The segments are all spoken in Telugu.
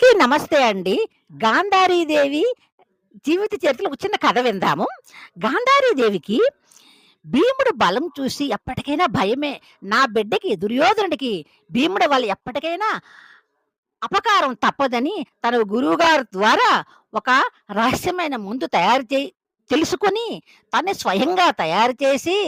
అందరికీ నమస్తే అండి. గాంధారీదేవి జీవిత చరిత్రలో ఒక చిన్న కథ విందాము. గాంధారీదేవికి భీముడు బలం చూసి ఎప్పటికైనా భయమే. నా బిడ్డకి దుర్యోధనుడికి భీముడు వాళ్ళు ఎప్పటికైనా అపకారం తప్పదని తన గురువుగారి ద్వారా ఒక రహస్యమైన ముందు తయారు చేయి తెలుసుకొని తనే స్వయంగా తయారు చేసి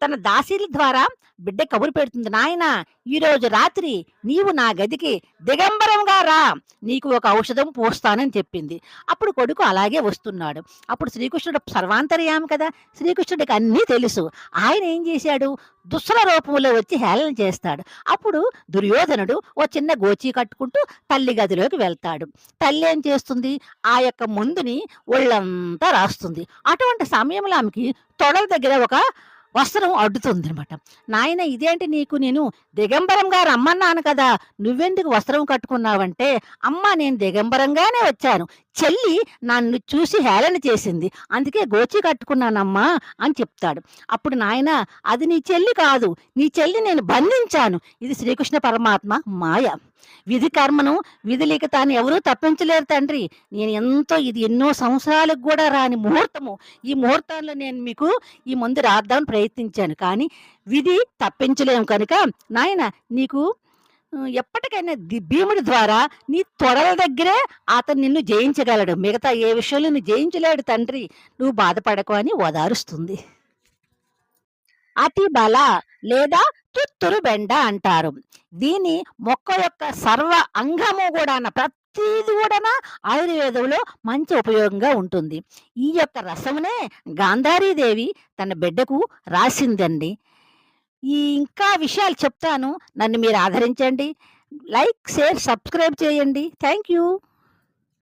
తన దాసీల ద్వారా బిడ్డ కబురు పెడుతుంది. నాయన ఈరోజు రాత్రి నీవు నా గదికి దిగంబరంగా రా. నీకు ఒక ఔషధం పోస్తానని చెప్పింది. అప్పుడు కొడుకు అలాగే వస్తున్నాడు. అప్పుడు శ్రీకృష్ణుడు సర్వాంతర్యామి కదా! శ్రీకృష్ణుడికి అన్నీ తెలుసు. ఆయన ఏం చేశాడు? దుస్సుల రూపంలో వచ్చి హేళన చేస్తాడు. అప్పుడు దుర్యోధనుడు ఓ చిన్న గోచి కట్టుకుంటూ తల్లి గదిలోకి వెళ్తాడు. తల్లి ఏం చేస్తుంది? ఆ యొక్క మందుని ఒళ్ళంతా రాస్తుంది. అటువంటి సమయంలో ఆమెకి తొడల దగ్గర ఒక వస్త్రం అడ్డుతుంది అనమాట నాయన ఇదేంటి నీకు నేను దిగంబరంగా రమ్మన్నాను కదా! నువ్వెందుకు వస్త్రం కట్టుకున్నావంటే, అమ్మా నేను దిగంబరంగానే వచ్చాను. చెల్లి నన్ను చూసి హేళన చేసింది. అందుకే గోచి కట్టుకున్నానమ్మా అని చెప్తాడు. అప్పుడు నాయన అది నీ చెల్లి కాదు. నీ చెల్లి నేను బంధించాను. ఇది శ్రీకృష్ణ పరమాత్మ మాయ. విధి కర్మను విధిలిఖితాన్ని ఎవరూ తప్పించలేరు తండ్రి. నేను ఎంతో ఇది ఎన్నో సంవత్సరాలకు కూడా రాని ముహూర్తము. ఈ ముహూర్తంలో నేను మీకు ఈ ముందు రాద్దామని ప్రయత్నించాను. కానీ విధి తప్పించలేము కనుక నాయన నీకు ఎప్పటికైనా భీముడి ద్వారా నీ తొడల దగ్గరే అతను నిన్ను జయించగలడు. మిగతా ఏ విషయంలో నువ్వు జయించలేడు తండ్రి. నువ్వు బాధపడకు అని ఓదారుస్తుంది. అతి బల లేదా తుత్తురు బెండ అంటారు. దీని మొక్క యొక్క సర్వ అంగము కూడా ప్రతిది కూడా ఆయుర్వేదంలో మంచి ఉపయోగంగా ఉంటుంది. ఈ యొక్క రసమునే గాంధారీదేవి తన బిడ్డకు రాసిందండి. ఈ ఇంకా విషయాలు చెప్తాను. నన్ను మీరు ఆదరించండి. లైక్, షేర్, సబ్స్క్రైబ్ చేయండి. Thank you.